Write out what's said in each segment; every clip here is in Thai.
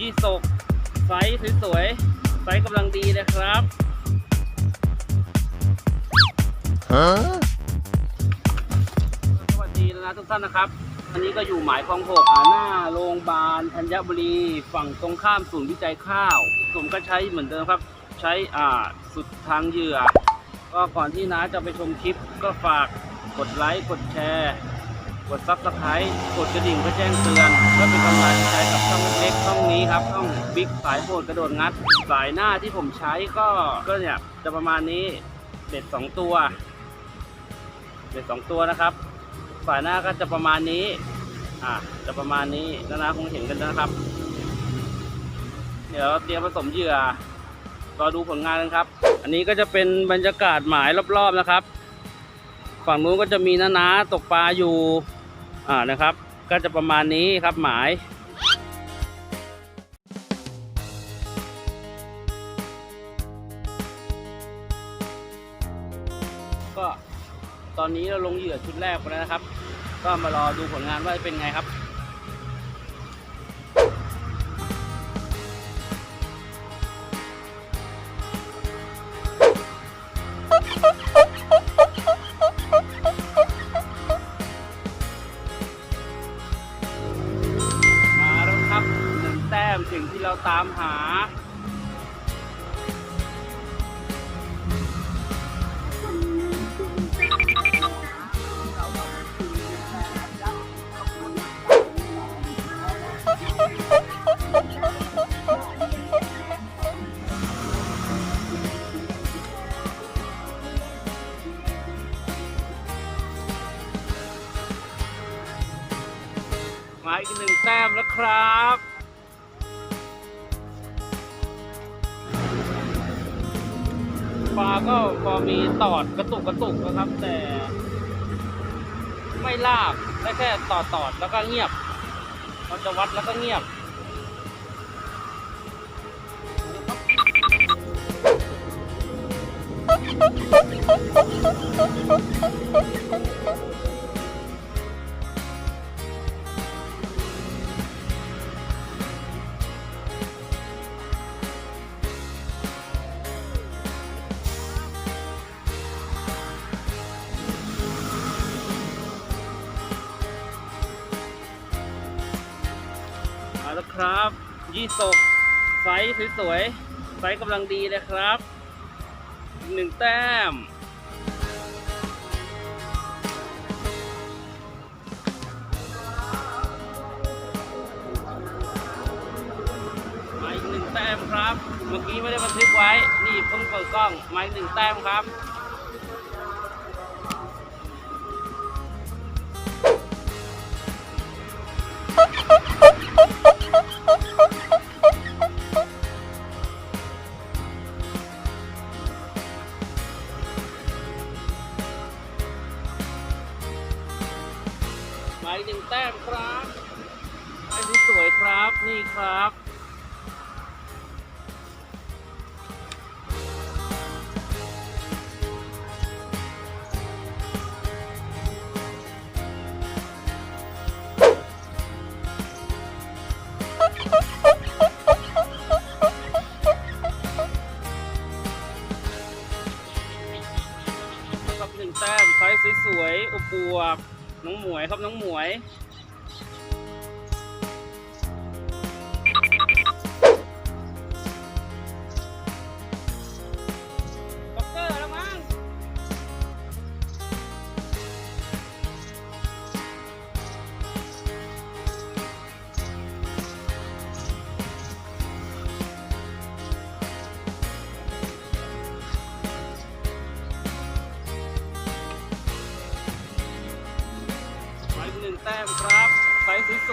ยี่สกไซส์สวยๆไซส์กำลังดีเลยครับ Huh? สวัสดีนะทุกท่านนะครับอันนี้ก็อยู่หมายคลองหกอ่าหน้าโรงพยาบาลธัญบุรี ฝั่งตรงข้ามศูนย์วิจัยข้าวผมก็ใช้เหมือนเดิมครับ ใช้อ่าสุดทางเหยื่อ ก็ก่อนที่น้าจะไปชมคลิปก็ฝากกดไลค์กดแชร์ กดซับสไครต์กดกระดิ่งเพื่อแจ้งเตือนเพื่อเป็นกำลังใจกับช่องเล็กๆช่องนี้ครับช่องบิ๊กสายโหดกระโดดงัด สายหน้าที่ผมใช้ก็ก็เนี่ยจะประมาณนี้เด็ดสองตัวเด็ดสองตัวนะครับฝ่ายหน้าก็จะประมาณนี้ อ่าจะประมาณนี้นานาคงเห็นกันนะครับ เดี๋ยวเตรียมผสมเหยื่อรอดูผลงานกันครับ อันนี้ก็จะเป็นบรรยากาศหมายรอบๆนะครับ ฝั่งนู้นก็จะมีนานาตกปลาอยู่ อ่านะครับ ก็จะประมาณนี้ครับหมายก็ตอนนี้เราลงเหยื่อชุดแรกไปแล้วนะครับ ก็มารอดูผลงานว่าจะเป็นไงครับ อีกหนึ่งแต้มแล้วครับปลาก็พอมีตอดกระตุกกระตุกนะครับ แต่ไม่ลากได้แค่ตอดตอดแล้วก็เงียบเราจะวัดแล้วก็เงียบ แล้วครับ ยี่สกไซส์สวยๆ ไซส์กำลังดีเลยครับหนึ่งแต้ม มาอีกหนึ่งแต้มครับ เมื่อกี้ไม่ได้บันทึกไว้ นี่เพิ่งเปิดกล้อง มาอีกหนึ่งแต้มครับ หนึ่งแต้มครับไอ้ที่สวยครับนี่ครับ หมวยครับน้องหมวย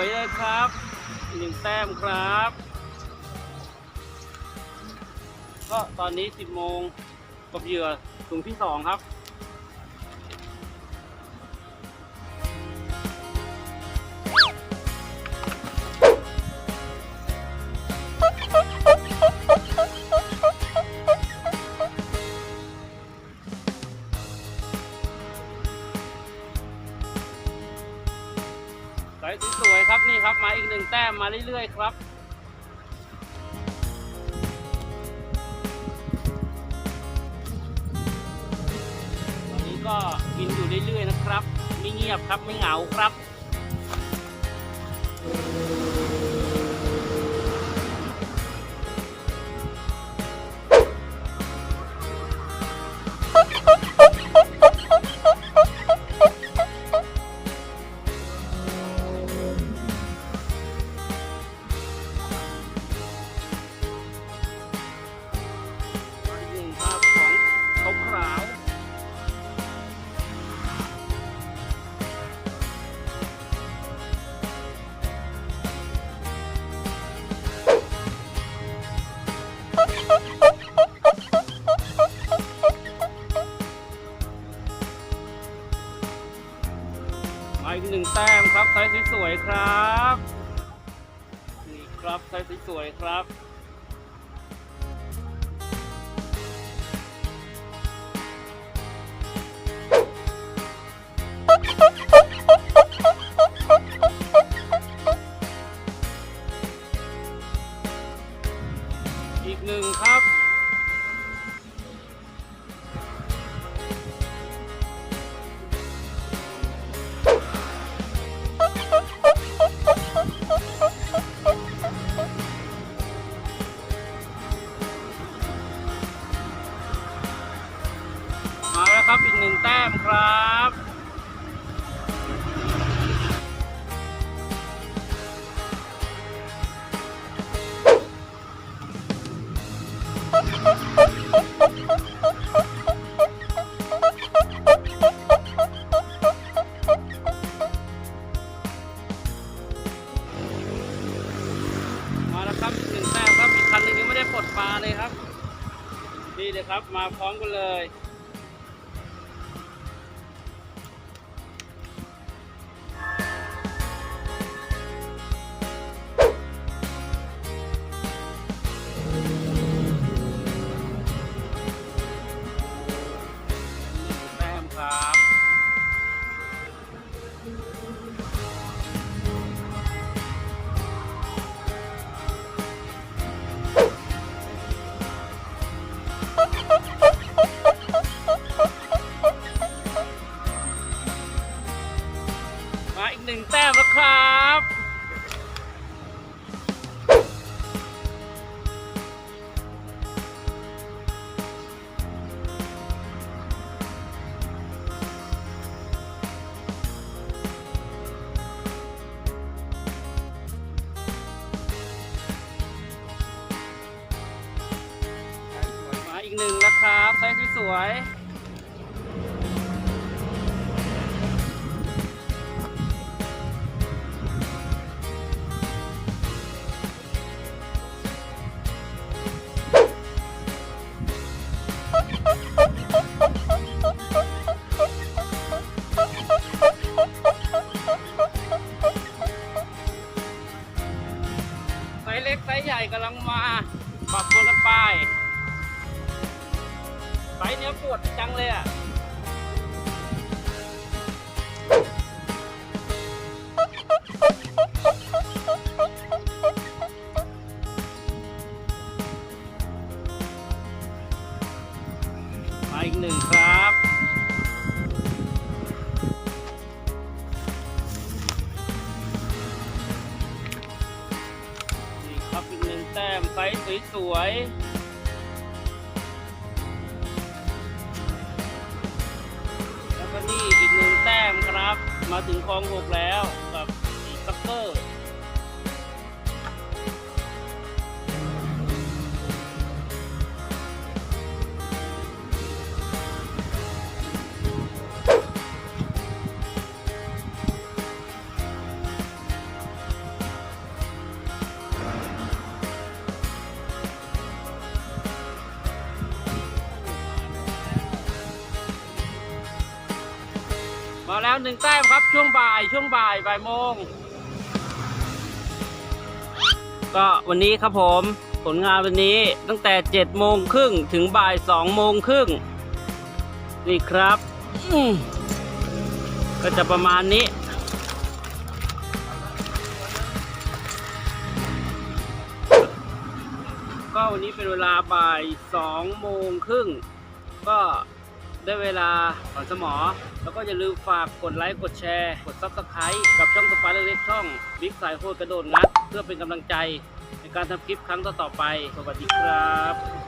วยเลยครับหนึ่งแต้มครับ ก็ตอนนี้ 10โมงกับเหยื่อถุงที่ 2 ครับ มาเรื่อยๆครับตอนนี้ก็กินอยู่เรื่อยๆนะครับ ไม่เงียบครับไม่เหงาครับ วยๆครับ นี่ครับไซส์สวยๆครับ เลยครับ นี่เลยครับ มาพร้อมกันเลย มาอีกหนึ่งแต้มแล้วครับมาอีกหนึ่งแล้วครับไซส์สวยๆ ไซส์สวยๆ แล้วก็นี่อีกหนึ่งแต้มครับ มาถึงคลองหกแล้วกับอีกซักเกอร์ มาแล้วหนึ่งแต้มครับช่วงบ่ายช่วงบ่ายบ่ายโมง ก็วันนี้ครับผมผลงานวันนี้ตั้งแต่7จ็ดโมงครึ่งถึงบ่ายสองโมงครึ่งนี่ครับ ก็จะประมาณนี้ ก็วันนี้เป็นเวลาบ่ายสองโมงครึ่งก็ได้เวลาถอนสมอ แล้วก็อย่าลืมฝากกดไลค์กดแชร์ กดซับสไครต์กับช่องสปาเล็กๆช่องบิ๊กสายโคตรกระโดดงัด เพื่อเป็นกำลังใจในการทำคลิปครั้งต่อๆไป สวัสดีครับ